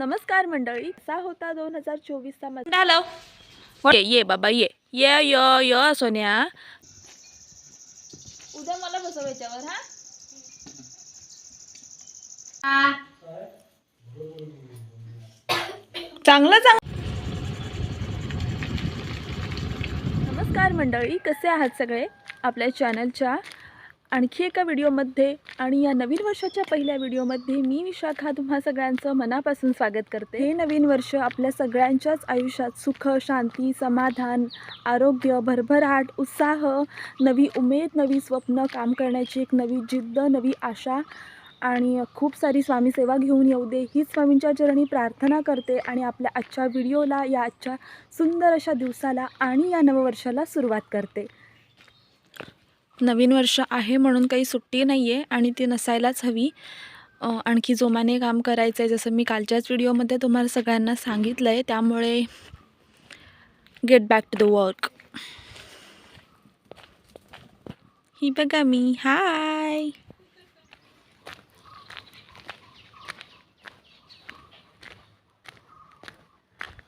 नमस्कार मंडळी. सा होता दोन हजार चोवीसचा माझा हॅलो. ये ये बाबा ये. ये य य सोन्या. उद्या मला बसव याच्यावर हा? चांगलं चांगलं. नमस्कार मंडळी कसे आहात सगळे? आपल्या चॅनलच्या आणखी एका व्हिडिओमध्ये आणि या नवीन वर्षाच्या पहिल्या व्हिडिओमध्ये मी विशाखा तुम्हा सगळ्यांचं मनापासून स्वागत करते. हे नवीन वर्ष आपल्या सगळ्यांच्याच आयुष्यात सुख शांती समाधान आरोग्य भरभराट उत्साह नवी उमेद नवी स्वप्न काम करण्याची एक नवी जिद्द नवी आशा आणि खूप सारी स्वामी सेवा घेऊन येऊ दे. हीच स्वामींच्या चरणी प्रार्थना करते आणि आपल्या आजच्या व्हिडिओला या आजच्या सुंदर अशा दिवसाला आणि या नववर्षाला सुरुवात करते. नवीन वर्ष आहे म्हणून काही सुट्टी नाही आहे आणि ती नसायलाच हवी. आणखी जोमाने काम करायचं आहे जसं मी कालच्याच व्हिडिओमध्ये तुम्हाला सगळ्यांना सांगितलं आहे त्यामुळे get back to the work ही बघा मी. हाय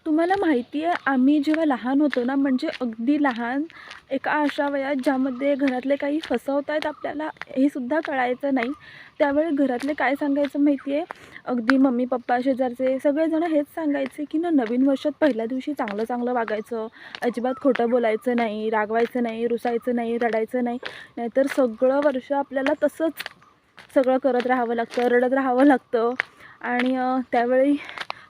तुम्हाला माहिती आहे आम्ही जेव्हा लहान होतो ना म्हणजे अगदी लहान एका अशा वयात ज्यामध्ये घरातले काही फसवत आहेत आपल्याला हे सुद्धा कळायचं नाही. त्यावेळी घरातले काय सांगायचं माहिती आहे अगदी मम्मी पप्पा शेजारचे सगळेजण हेच सांगायचे की ना नवीन वर्षात पहिल्या दिवशी चांगलं चांगलं वागायचं. अजिबात खोटं बोलायचं नाही रागवायचं नाही रुसायचं नाही रडायचं नाही. नाहीतर सगळं वर्ष आपल्याला तसंच सगळं करत राहावं लागतं रडत राहावं लागतं. आणि त्यावेळी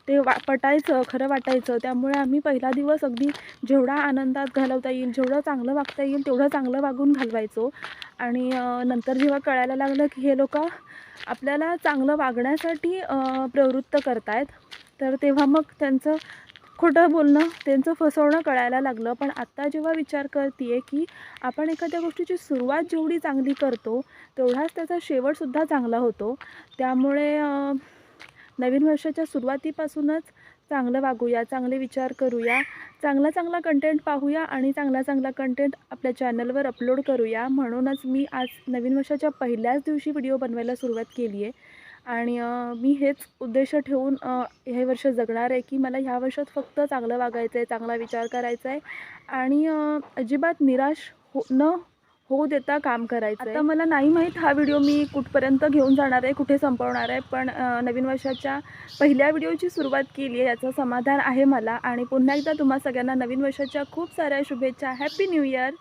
ते वा पटायचं खरं वाटायचं. त्यामुळे आम्ही पहिला दिवस अगदी जेवढा आनंदात घालवता येईल जेवढं चांगलं वागता येईल तेवढं चांगलं वागून घालवायचो. आणि नंतर जेव्हा कळायला लागलं की हे लोक आपल्याला चांगलं वागण्यासाठी प्रवृत्त करतायत तर तेव्हा मग त्यांचं खोटं बोलणं त्यांचं फसवणं कळायला लागलं. पण आत्ता जेव्हा विचार करते आहे की आपण एखाद्या गोष्टीची सुरुवात जेवढी चांगली करतो तेवढाच त्याचा शेवटसुद्धा चांगला होतो. त्यामुळे नवीन वर्षाच्या सुरुवातीपासूनच चांगलं वागूया चांगले विचार करूया चांगला चांगला कंटेंट पाहूया आणि चांगला चांगला कंटेंट आपल्या चॅनलवर अपलोड करूया. म्हणूनच मी आज नवीन वर्षाच्या पहिल्याच दिवशी व्हिडिओ बनवायला सुरुवात केली आहे आणि मी हेच उद्देश ठेवून हे वर्ष जगणार आहे की मला ह्या वर्षात फक्त चांगलं वागायचं आहे चांगला विचार करायचा आहे आणि अजिबात निराश हो न होऊ देता काम करायचं आता मला नाही माहीत हा व्हिडिओ मी कुठपर्यंत घेऊन जाणार आहे कुठे संपवणार आहे पण नवीन वर्षाच्या पहिल्या व्हिडिओची सुरुवात केली आहे याचं समाधान आहे मला. आणि पुन्हा एकदा तुम्हा सगळ्यांना नवीन वर्षाच्या खूप साऱ्या शुभेच्छा. हॅपी न्यू इयर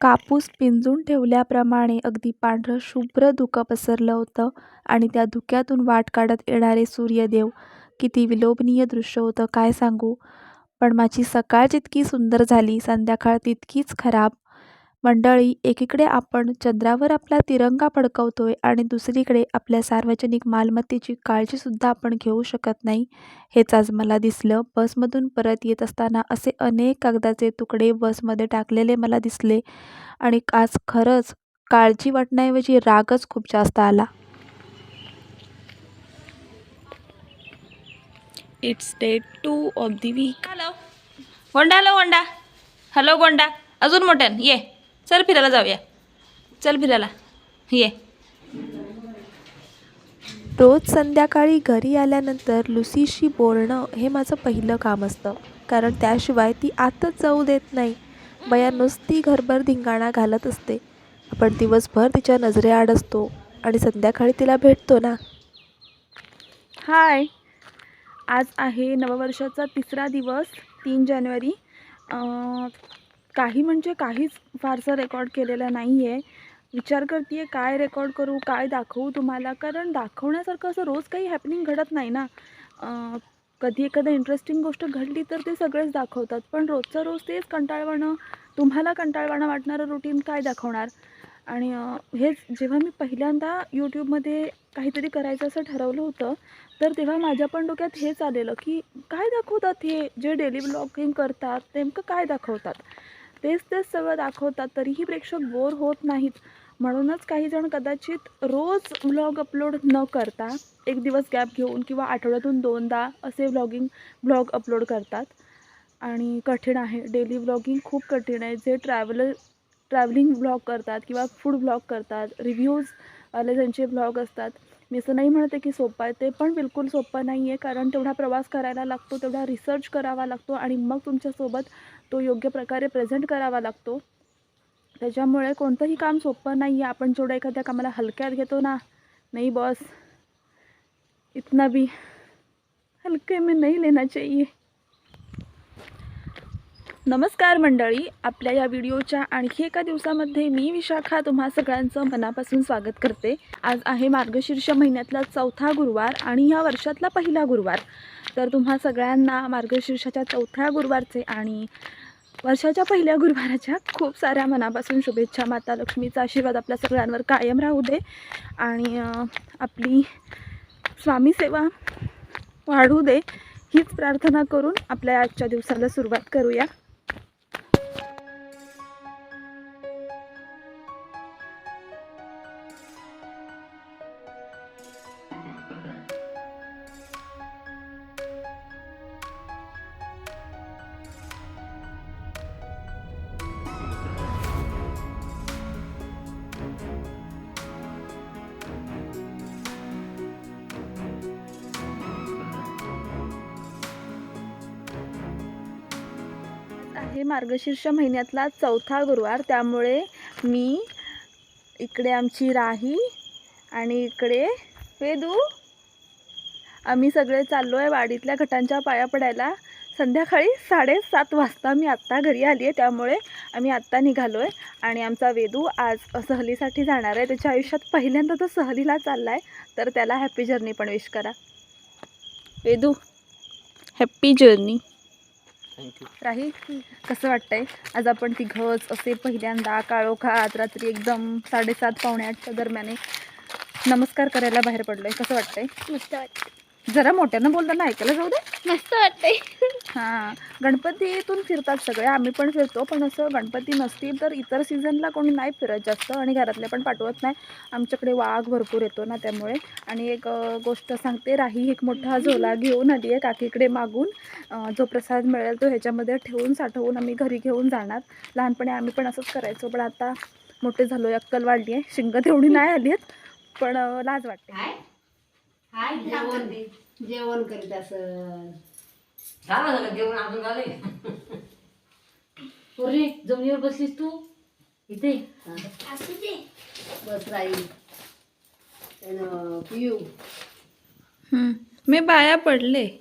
कापूस पिंजून ठेवल्याप्रमाणे अगदी पांढरं शुभ्र धुकं पसरलं होतं आणि त्या धुक्यातून वाट काढत येणारे सूर्यदेव. किती विलोभनीय दृश्य होतं काय सांगू? पण माझी सकाळ जितकी सुंदर झाली संध्याकाळ तितकीच खराब. मंडळी एकीकडे आपण चंद्रावर आपला तिरंगा फडकवतोय आणि दुसरीकडे आपल्या सार्वजनिक मालमत्तेची काळजीसुद्धा आपण घेऊ शकत नाही. हेच आज मला दिसलं. बसमधून परत येत असताना असे अनेक कागदाचे तुकडे बसमध्ये टाकलेले मला दिसले आणि आज खरंच काळजी वाटण्याऐवजी रागच खूप जास्त आला. It's day two of the week hello Gonda hello गोंडा. हॅलो गोंडा. अजून मोठ्यान? ये. चल फिरायला जाऊया. चल फिरायला. ये. रोज संध्याकाळी घरी आल्यानंतर लुसीशी बोलणं हे माझं पहिलं काम असतं. कारण त्याशिवाय ती आतच जाऊ देत नाही. बया नुसती घरभर धिंगाणा घालत असते. आपण दिवसभर तिच्या नजरेआड असतो आणि संध्याकाळी तिला भेटतो ना? हाय. आज आहे नववर्षाचा तिसरा दिवस तीन जानेवारी. अं, काही म्हणजे काहीच फारसं रेकॉर्ड केलेलं नाही आहे विचार करते आहे काय रेकॉर्ड करू काय दाखवू तुम्हाला? कारण दाखवण्यासारखं असं रोज काही हॅपनिंग घडत नाही ना. कधी एखादं इंटरेस्टिंग गोष्ट घडली तर ते सगळेच दाखवतात. पण रोजचं रोज तेच कंटाळवाणं तुम्हाला कंटाळवाणं वाटणारं रुटीन काय दाखवणार? आणि हेच जेव्हा मी पहिल्यांदा यूट्यूबमध्ये काहीतरी करायचं असं ठरवलं होतं तर तेव्हा माझ्या पण डोक्यात हेच आलेलं की काय दाखवतात हे? जे डेली ब्लॉगिंग करतात नेमकं काय दाखवतात? तेच तेच सगळं दाखवतात तरीही प्रेक्षक बोर होत नाहीत. म्हणूनच काही जण कदाचित रोज व्लॉग अपलोड न करता एक दिवस गॅप घेऊन किंवा आठवड्यातून दोनदा असे व्लॉगिंग ब्लॉग अपलोड करतात. आणि कठीण आहे. डेली व्लॉगिंग खूप कठीण आहे. जे ट्रॅव्हलर ट्रॅव्हलिंग ब्लॉग करतात किंवा फूड ब्लॉग करतात रिव्ह्यूज वाले ज्यांचे ब्लॉग असतात मी असं नाही म्हणते की सोपं आहे. ते पण बिलकुल सोपं नाही आहे कारण तेवढा प्रवास करायला लागतो तेवढा रिसर्च करावा लागतो आणि मग तुमच्यासोबत तो योग्य प्रकारे प्रेझेंट करावा लागतो. त्याच्यामुळे कोणतंही काम सोपं नाही आहे आपण जेवढं एखाद्या कामाला हलक्यात घेतो ना नाही बॉस इतना भी हलके में नहीं लेना चाहिए. नमस्कार मंडळी आपल्या या व्हिडिओच्या आणखी एका दिवसामध्ये मी विशाखा तुम्हा सगळ्यांचं मनापासून स्वागत करते. आज आहे मार्गशीर्ष महिन्यातला चौथा गुरुवार आणि ह्या वर्षातला पहिला गुरुवार. तर तुम्हा सगळ्यांना मार्गशीर्षाच्या चौथ्या गुरुवारचे आणि वर्षाच्या पहिल्या गुरुवाराच्या खूप साऱ्या मनापासून शुभेच्छा माता लक्ष्मीचा आशीर्वाद आपल्या सगळ्यांवर कायम राहू दे आणि आपली स्वामी सेवा वाढू दे. हीच प्रार्थना करून आपल्या आजच्या दिवसाला सुरुवात करूया. आहे मार्गशीर्ष महिन्यातला चौथा गुरुवार. त्यामुळे मी इकडे आमची राही आणि इकडे वेदू. आम्ही सगळे चाललो आहे वाडीतल्या घटांच्या पाया पडायला. संध्याकाळी साडेसात वाजता मी आत्ता घरी आली आहे त्यामुळे आम्ही आत्ता निघालो आहे आणि आमचा वेदू आज सहलीसाठी जाणार आहे. त्याच्या आयुष्यात पहिल्यांदा तो सहलीला चालला आहे तर त्याला हॅपी जर्नी पण विश करा. Vedu happy journey thank you Rahi कसं वाटतंय? आज आपण तिघंच असे पहिल्यांदा काळोखात रात्री एकदम साडेसात पावणे आठच्या दरम्याने नमस्कार करायला बाहेर पडलोय. कसं वाटतंय? मस्त वाटते जरा मोठ्यानं बोलताना ऐकायला जाऊ दे. मस्त वाटते हां गणपतीतून फिरतात सगळे. आम्ही पण फिरतो पण असं गणपती नसतील तर इतर सीझनला कोणी नाही फिरत जास्त आणि घरातले पण पाठवत नाही. आमच्याकडे वाघ भरपूर येतो ना त्यामुळे. आणि एक गोष्ट सांगते राही एक मोठा झोला घेऊन आली आहे काकीकडे मागून. जो प्रसाद मिळेल तो ह्याच्यामध्ये ठेवून साठवून आम्ही घरी घेऊन जाणार. लहानपणी आम्ही पण असंच करायचो पण आता मोठे झालो आहे अक्कल वाढली आहे शिंग तेवढी नाही आली आहेत पण लाज वाटते. हाय जेवण. जेवण करीत असं झालं झालं जेवण अजून झाले पोरी जमिनीवर बसलीस तू? इथे. बस राहील. पिऊ हं. मी बाया पडले.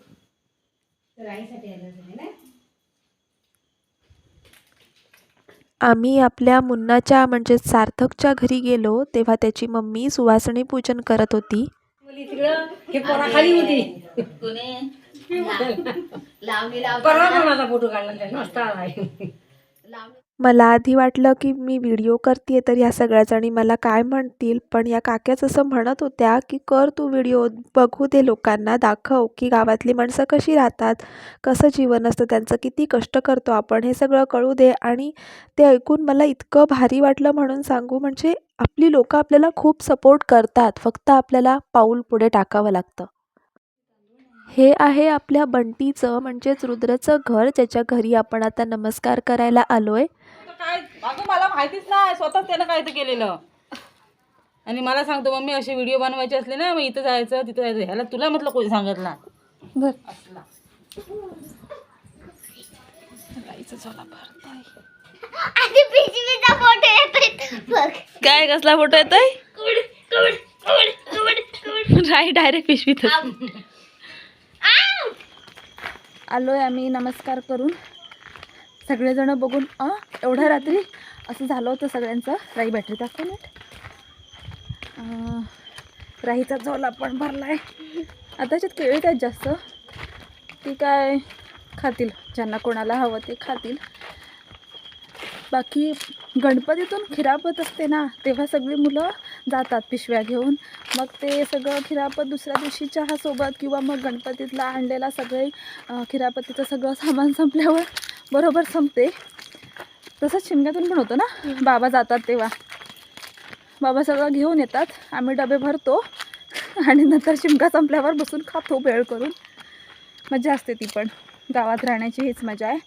आम्ही आपल्या मुन्नाच्या म्हणजे सार्थकच्या घरी गेलो तेव्हा त्याची मम्मी सुवासणी पूजन करत होती. तिकडं हे पोरा खाली होती. लावणी परवा पण माझा फोटो काढला त्याने मस्त आलाय लावणी मला आधी वाटलं की मी व्हिडिओ करते तर या सगळ्या जणी मला काय म्हणतील पण या काक्याच असं म्हणत होत्या की कर तू व्हिडिओ बघू दे लोकांना दाखव की गावातली माणसं कशी राहतात कसं जीवन असतं त्यांचं किती कष्ट करतो आपण हे सगळं कळू दे. आणि ते ऐकून मला इतकं भारी वाटलं म्हणून सांगू म्हणजे आपली लोकं आपल्याला खूप सपोर्ट करतात फक्त आपल्याला पाऊल पुढे टाकावं लागतं. हे आहे आपल्या बंटीचं म्हणजेच रुद्रचं घर ज्याच्या घरी आपण आता नमस्कार करायला आलोय. काय अगं मला माहितीच नाही स्वतःच त्यानं काय ते केलेलं. आणि मला सांगतो मम्मी असे व्हिडिओ बनवायचे असले ना मग इथं जायचं तिथं जायचं ह्याला तुला म्हटलं कोणी सांगितलं? काय कसला फोटो येतोय? कुड कुड कुड कुड कुड. राही डायरेक्ट पिशवीत आलोय आम्ही नमस्कार करून. सगळेजण बघून अ एवढ्या रात्री असं झालं होतं सगळ्यांचं. राई बॅटरी दाखव नीट. राईचा झोला पण भरलाय. आहे आताच्यात केळी आहेत जास्त. ती काय खातील? ज्यांना कोणाला हवं ते खातील. बाकी गणपतीतून खिरापत असते ना तेव्हा सगळी मुलं जातात पिशव्या घेऊन. मग ते सगळं खिरापत दुसऱ्या दिवशी चहासोबत किंवा मग गणपतीतला आणलेला सगळे खिरापतीचं सगळं सामान संपल्यावर बरोबर संपते. तसंच शिमग्यातून पण होतं ना? बाबा जातात तेव्हा. बाबा सगळं घेऊन येतात. आम्ही डबे भरतो आणि नंतर शिमगा संपल्यावर बसून खातो वेळ करून. मजा असते ती पण. गावात राहण्याची हीच मजा आहे.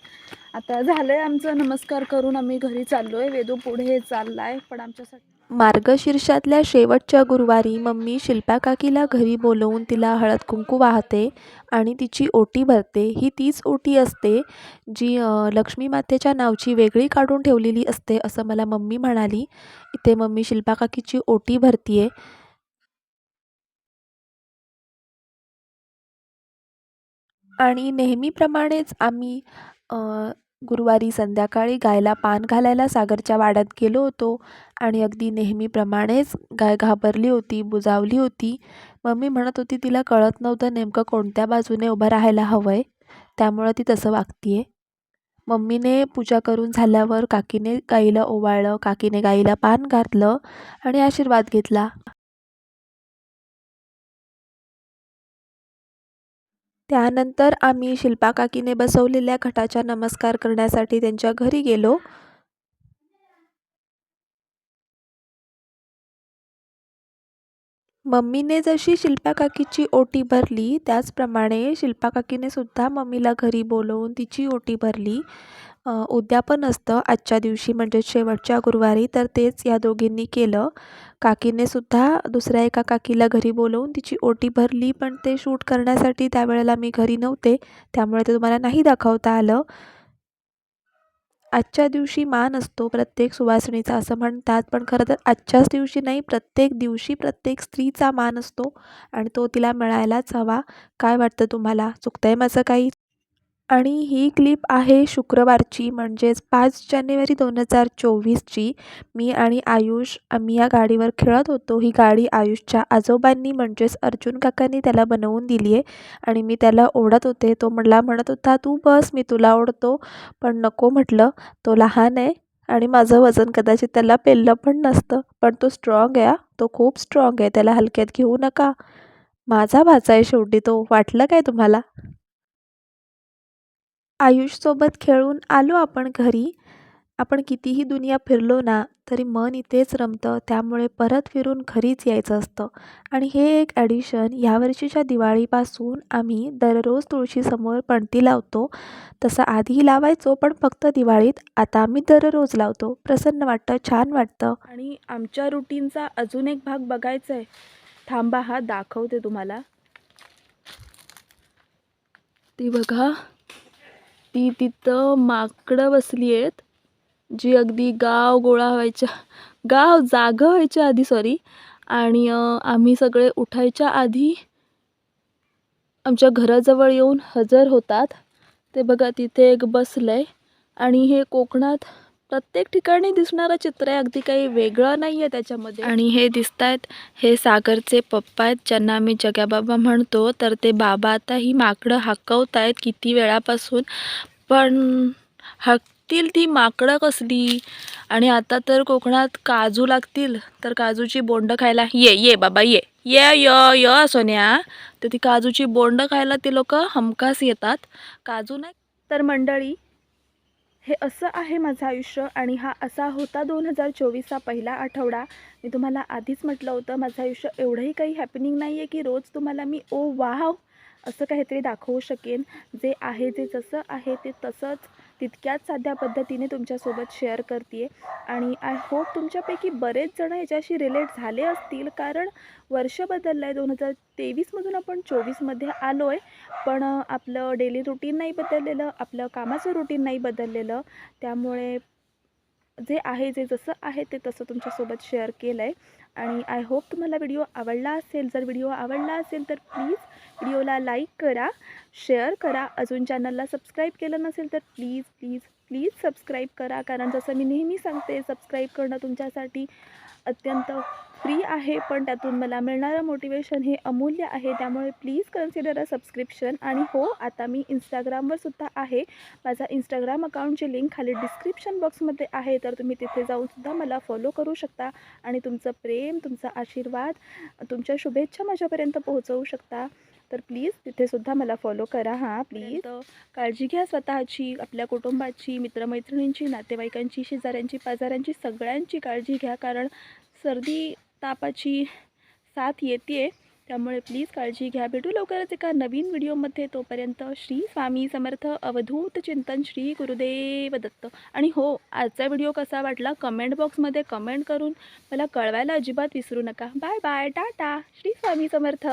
आता झालं आहे आमचं नमस्कार करून आम्ही घरी चाललो आहे वेदू पुढे चालला आहे पण आमच्यासाठी मार्गशीर्षातल्या शेवटच्या गुरुवारी मम्मी शिल्पाकाकीला घरी बोलवून तिला हळद कुंकू वाहते आणि तिची ओटी भरते. ही तीच ओटी असते जी लक्ष्मी मातेच्या नावची वेगळी काढून ठेवलेली असते असं मला मम्मी म्हणाली. इथे मम्मी शिल्पाकाकीची ओटी भरतीये. आणि नेहमीप्रमाणेच आम्ही गुरुवारी संध्याकाळी गायला पान घालायला सागरच्या वाड्यात गेलो होतो आणि अगदी नेहमीप्रमाणेच गाय घाबरली होती बुजावली होती. मम्मी म्हणत होती तिला कळत नव्हतं नेमकं कोणत्या बाजूने उभं राहायला हवं आहे त्यामुळं ती तसं वागतीये. मम्मीने पूजा करून झाल्यावर काकीने गाईला ओवाळलं काकीने गाईला पान घातलं आणि आशीर्वाद घेतला. त्यानंतर आम्ही शिल्पा काकीने बसवलेल्या घटाच्या नमस्कार करण्यासाठी त्यांच्या घरी गेलो. मम्मीने जशी शिल्पा काकीची ओटी भरली त्याचप्रमाणे शिल्पा काकीने सुद्धा मम्मीला घरी बोलवून तिची ओटी भरली. उद्यापन असतं. आजच्या दिवशी म्हणजे शेवटच्या गुरुवारी तर तेच या दोघींनी केलं. काकीने सुद्धा दुसऱ्या एका काकीला घरी बोलवून तिची ओटी भरली पण ते शूट करण्यासाठी त्यावेळेला मी घरी नव्हते. त्यामुळे ते तुम्हाला नाही दाखवता आलं. आजच्या दिवशी मान असतो प्रत्येक सुवासिनीचा असं म्हणतात. पण खरं तर आजच्याच दिवशी नाही प्रत्येक दिवशी प्रत्येक स्त्रीचा मान असतो आणि तो तिला मिळायलाच हवा. काय वाटतं तुम्हाला? चुकतंय माझं काही? आणि ही क्लिप आहे शुक्रवारची म्हणजेच पाच जानेवारी दोन हजार चोवीसची. मी आणि आयुष आम्ही या गाडीवर खेळत होतो. ही गाडी आयुषच्या आजोबांनी म्हणजेच अर्जुन काकांनी त्याला बनवून दिली आहे. आणि मी त्याला ओढत होते. तो म्हणला म्हणत होता तू बस मी तुला ओढतो. पण नको म्हटलं. तो लहान आहे आणि माझं वजन कदाचित त्याला पेललं पण नसतं. पण तो स्ट्रॉंग आहे तो खूप स्ट्रॉंग आहे. त्याला हलक्यात घेऊ नका. माझा भाचा आहे शेवटी तो. वाटलं काय तुम्हाला? आयुषसोबत खेळून आलो आपण घरी. आपण कितीही दुनिया फिरलो ना तरी मन इथेच रमतं त्यामुळे परत फिरून घरीच यायचं असतं. आणि हे एक ॲडिशन यावर्षीच्या दिवाळीपासून आम्ही दररोज तुळशीसमोर पणती लावतो. तसं आधी लावायचो पण फक्त दिवाळीत आता आम्ही दररोज लावतो. प्रसन्न वाटतं छान वाटतं. आणि आमच्या रुटीनचा अजून एक भाग बघायचा आहे थांबा हा दाखवते तुम्हाला. ती बघा. ती तिथं माकडं बसली आहेत जी अगदी गाव गोळा व्हायच्या गाव जागं व्हायच्या आधी सॉरी आणि आम्ही सगळे उठायच्या आधी आमच्या घराजवळ येऊन हजर होतात. ते बघा तिथे एक बसलं आहे आणि हे कोकणात प्रत्येक ठिकाणी दिसणारं चित्र आहे अगदी काही वेगळं नाही आहे त्याच्यामध्ये. आणि हे दिसत आहेत हे सागरचे पप्पा आहेत ज्यांना आम्ही जग्याबाबा म्हणतो तर ते बाबा आता ही माकडं हाकवत आहेत किती वेळापासून. पण हाकतील ती माकडं कसली? आणि आता तर कोकणात काजू लागतील तर काजूची बोंड खायला ये ये बाबा ये. ये य य सोन्या. तर ती काजूची बोंड खायला ते लोक हमखास येतात. काजू नाही तर मंडळी हे असं आहे माझं आयुष्य आणि हा असा होता दोन हजार चोवीसचा पहिला आठवडा. मी तुम्हाला आधीच म्हटलं होतं माझं आयुष्य एवढंही काही हॅपनिंग नाही आहे की रोज तुम्हाला मी ओ वाव! असं काहीतरी दाखवू शकेन. जे आहे जे जसं आहे ते तसंच तितक्याच साध्या पद्धतीने तुमच्यासोबत शेअर करते आणि आय होप तुमच्यापैकी बरेच जण याच्याशी रिलेट झाले असतील. कारण वर्ष बदललं आहे दोन हजार तेवीसमधून आपण चोवीसमध्ये आलो आहे पण आपलं डेली रुटीन नाही बदललेलं. आपलं कामाचं रुटीन नाही बदललेलं. त्यामुळे जे आहे जे जसं आहे ते तसं तुमच्यासोबत शेअर केलं आहे आणि आय होप तुम्हाला व्हिडिओ आवडला असेल. जर व्हिडिओ आवडला असेल तर प्लीज व्हिडिओला लाईक करा शेअर करा. अजून चॅनलला सबस्क्राईब केलं नसेल तर प्लीज प्लीज प्लीज सबस्क्राईब करा. कारण जसं मी नेहमी सांगते सबस्क्राईब करणं तुमच्यासाठी अत्यंत फ्री आहे पण त्यातून मला मिळणारं मोटिवेशन हे अमूल्य आहे. त्यामुळे प्लीज कन्सिडर अ सबस्क्रिप्शन आणि हो आता मी इंस्टाग्रामवर सुद्धा आहे. माझा इंस्टाग्राम अकाउंटची लिंक खाली डिस्क्रिप्शन बॉक्समध्ये आहे. तर तुम्ही तिथे जाऊन सुद्धा मला फॉलो करू शकता. आणि तुमचं प्रेम तुमचा आशीर्वाद तुमच्या शुभेच्छा माझ्यापर्यंत पोहोचवू शकता. तर प्लीज तिथे सुद्धा मला फॉलो करा. हां प्लीज काळजी घ्या स्वतःची आपल्या कुटुंबाची मित्रमैत्रिणींची नातेवाईकांची शेजाऱ्यांची पाजाऱ्यांची सगळ्यांची काळजी घ्या. कारण सर्दी तापाची साथ येते त्यामुळे प्लीज काळजी घ्या. भेटू लवकरच एका नवीन व्हिडिओमध्ये तोपर्यंत श्री स्वामी समर्थ अवधूत चिंतन श्री गुरुदेव दत्त. आणि हो आजचा व्हिडिओ कसा वाटला? कमेंट बॉक्समध्ये कमेंट करून मला कळवायला अजिबात विसरू नका. Bye bye tata. Shri Swami Samarth.